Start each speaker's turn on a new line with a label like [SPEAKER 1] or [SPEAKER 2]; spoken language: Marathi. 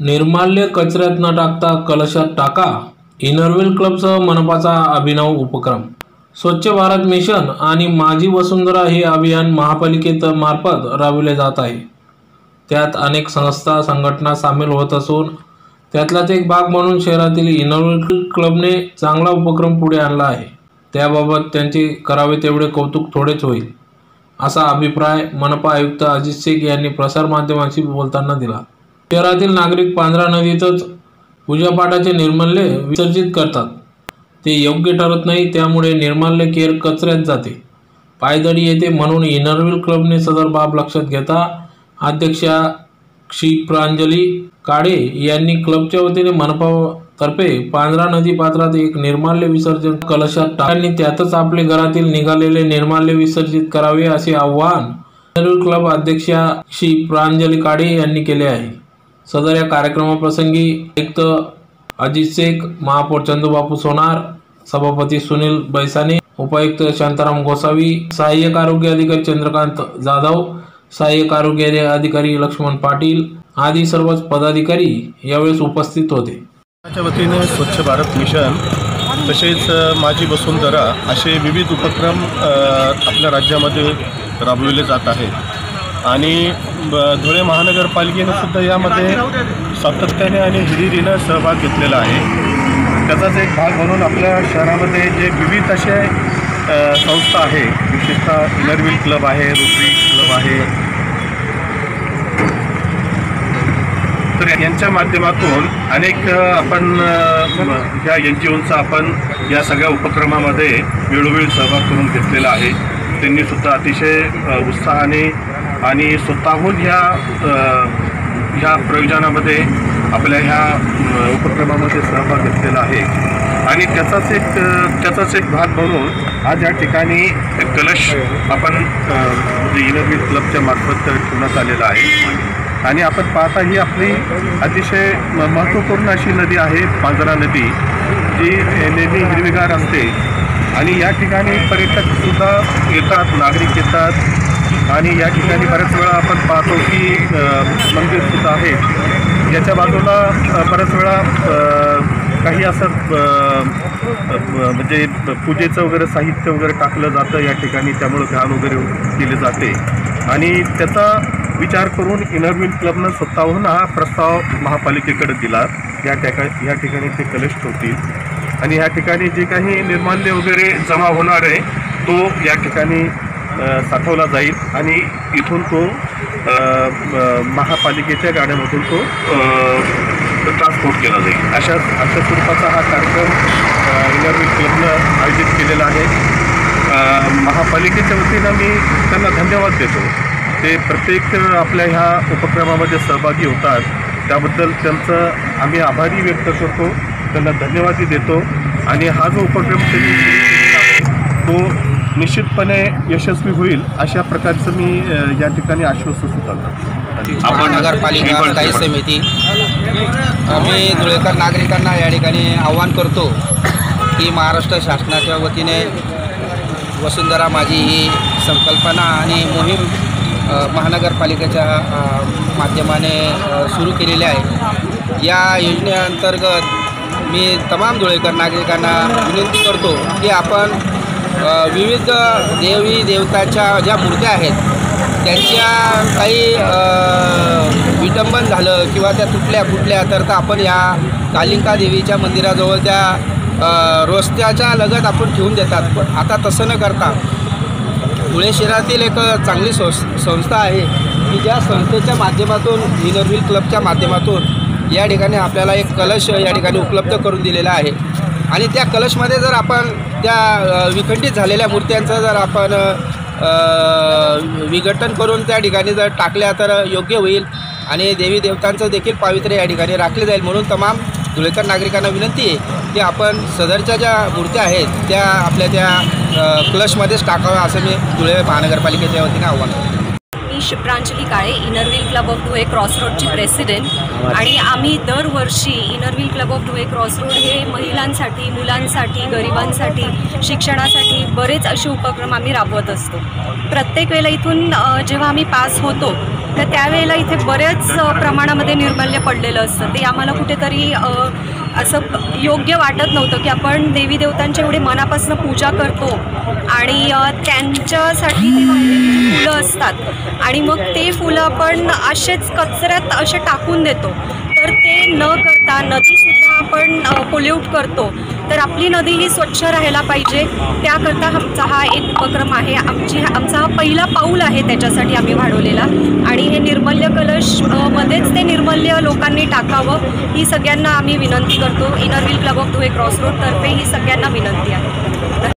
[SPEAKER 1] निर्माल्य कचऱ्यात न टाकता कलशात टाका. इनरवेल क्लबसह मनपाचा अभिनव उपक्रम. स्वच्छ भारत मिशन आणि माझी वसुंधरा हे अभियान महापालिकेत मार्फत राबविले जात आहे. त्यात अनेक संस्था संघटना सामील होत असून त्यातलाच एक भाग म्हणून शहरातील इनरवेल क्लबने चांगला उपक्रम पुढे आणला आहे. त्याबाबत त्यांचे करावे तेवढे कौतुक थोडेच होईल असा अभिप्राय मनपा आयुक्त अजित शेख यांनी प्रसारमाध्यमांशी बोलताना दिला. शहरातील नागरिक पांढरा नदीतच पूजापाठाचे निर्मल्य विसर्जित करतात. ते योग्य ठरत नाही त्यामुळे निर्माल्य केर कचऱ्यात जाते. पायदळी येते म्हणून इनरव्हिल क्लबने सदर बाब लक्षात घेता अध्यक्षा क्षिप्रांजली काळे यांनी क्लबच्या वतीने मनपातर्फे पांजरा नदी पात्रात एक निर्माल्य विसर्जन कलशात टाकांनी त्यातच आपले घरातील निघालेले निर्माल्य विसर्जित करावे असे आवाहन इनरव्हील क्लब अध्यक्षा श्री प्रांजली काळे यांनी केले आहे. सदर या कार्यक्रमाप्रसंगी आयुक्त अजित शेख महापौर चंदूबापू सोनार सभापती सुनील बैसाने उपायुक्त शांताराम गोसावी सहाय्यक आरोग्य अधिकारी चंद्रकांत जाधव सहाय्यक आरोग्य अधिकारी लक्ष्मण पाटील आदी सर्वच पदाधिकारी यावेळेस उपस्थित होते.
[SPEAKER 2] माझ्या वतीने स्वच्छ भारत मिशन तसेच माझी वसुंधरा असे विविध उपक्रम आपल्या राज्यामध्ये राबविले जात आहेत. आणि ब- धुळे महानगरपालिकेनं सुद्धा यामध्ये सातत्याने आणि हिरिरीनं सहभाग घेतलेला आहे. त्याचाच एक भाग म्हणून आपल्या शहरामध्ये जे विविध असे संस्था आहे विशेषतः इनरव्हील क्लब आहे रोटरी क्लब आहे. तर यांच्या माध्यमातून अनेक आपण या ह्या एन जी ओंचा आपण या सगळ्या उपक्रमामध्ये वेळोवेळी सहभाग करून घेतलेला आहे. त्यांनीसुद्धा अतिशय उत्साहाने आणि स्वतःहून ह्या ह्या प्रयोजनामध्ये आपल्या ह्या उपक्रमामध्ये सहभाग घेतलेला आहे. आणि त्याचाच एक त्याचाच एक भाग म्हणून आज या ठिकाणी कलश आपण अ, म्हणजे क्लबच्या मार्फत ठेवण्यात आलेला आहे. आणि आपण पाहता ही आपली अतिशय म- महत्त्वपूर्ण अशी नदी आहे पांजरा नदी जी नेहमी हिरवीगार असते. आणि या ठिकाणी पर्यटकसुद्धा येतात नागरिक येतात. आणि या ठिकाणी बऱ्याच वेळा आपण पाहतो की मंदिर मंदिरसुद्धा आहे. याच्या बाजूला बऱ्याच वेळा काही असं म्हणजे पूजेचं वगैरे साहित्य वगैरे टाकलं जातं या ठिकाणी. त्यामुळं घाण वगैरे केले जाते. आणि त्याचा विचार करून इनरव्हील क्लबनं स्वतःहून हा प्रस्ताव महापालिकेकडे दिला. या ठिका या ठिकाणी ते कलेक्ट होतील. आणि या ठिकाणी जे काही निर्माल्य वगैरे जमा होणार आहे तो या ठिकाणी साठवला जाईल. आणि इथून तो महापालिकेच्या गाड्यामधून तो ट्रान्सपोर्ट केला जाईल. अशा अशा स्वरूपाचा हा कार्यक्रम इनरव्हील क्लबनं आयोजित केलेला आहे. महापालिकेच्या वतीनं मी त्यांना धन्यवाद देतो. ते प्रत्येक आपल्या ह्या उपक्रमामध्ये सहभागी होतात. त्याबद्दल त्यांचं आम्ही आभारी व्यक्त करतो. त्यांना धन्यवादही देतो. आणि हा जो उपक्रम त्यांनी तो निश्चितपणे यशस्वी होईल अशा प्रकारचं मी या ठिकाणी आश्वस्त सुद्धा करतो
[SPEAKER 3] महानगरपालिका स्थायी समिती आम्ही धुळेकर नागरिकांना या ठिकाणी आव्हान करतो की महाराष्ट्र शासनाच्या वतीने वसुंधरा माझी ही संकल्पना आणि मोहीम महानगरपालिकेच्या माध्यमाने सुरू केलेली आहे. या योजनेअंतर्गत मी तमाम धुळेकर नागरिकांना विनंती करतो की आपण विविध देवी देवताच्या ज्या मूर्त्या आहेत त्यांच्या काही विटंबन झालं किंवा त्या तुटल्या फुटल्या तर तर आपण या कालिका देवीच्या मंदिराजवळ त्या रस्त्याच्या लगत आपण ठेवून देतात. पण आता तसं न करता धुळे शहरातील एक चांगली संस संस्था आहे की ज्या संस्थेच्या माध्यमातून इनरव्हील क्लबच्या माध्यमातून या ठिकाणी आपल्याला एक कलश या ठिकाणी उपलब्ध करून दिलेला आहे. आणि त्या कलशमध्ये जर आपण त्या विखंडित झालेल्या मूर्त्यांचं जर आपण विघटन करून त्या ठिकाणी जर टाकल्या तर योग्य होईल आणि देवी देवतांचं देखील पावित्र्य या ठिकाणी राखले जाईल. म्हणून तमाम धुळेकर नागरिकांना विनंती आहे की आपण सदरच्या ज्या मूर्त्या आहेत त्या आपल्या त्या क्लशमध्येच टाकाव्या असं मी धुळे महानगरपालिकेच्या वतीने आव्हान करतो.
[SPEAKER 4] Shipranjali Kale Inner Wheel club of Dhule क्रॉसरोडची president आणि आम्ही दरवर्षी Inner Wheel club of Dhule cross road हे महिलांसाठी मुलांसाठी गरिबांसाठी शिक्षणासाठी बरेच असे उपक्रम आम्ही राबवत असतो. प्रत्येक वेळेला इथून जेव्हा आम्ही पास होतो तर त्यावेळेला इथे बऱ्याच प्रमाणामध्ये निर्मल्य पडलेलं असतं. ते आम्हाला कुठेतरी असं योग्य वाटत नव्हतं की आपण देवी देवतांच्या एवढी मनापासून पूजा करतो. आणि त्यांच्यासाठी फुलं असतात. आणि मग ते फुलं आपण असेच कचऱ्यात असे टाकून देतो. तर ते न करता नदीसुद्धा आपण पोल्यूट करतो. तर आपली नदी ही स्वच्छ राहायला पाहिजे. त्याकरता आमचा हा एक उपक्रम आहे. आमची आमचा हा पहिला पाऊल आहे त्याच्यासाठी आम्ही वाढवलेला. आणि हे निर्मल्य कलश मध्येच ते निर्मल्य लोकांनी टाकावं ही सगळ्यांना आम्ही विनंती करतो. Inner Wheel club of Dhule cross रोडतर्फे ही सगळ्यांना विनंती आहे.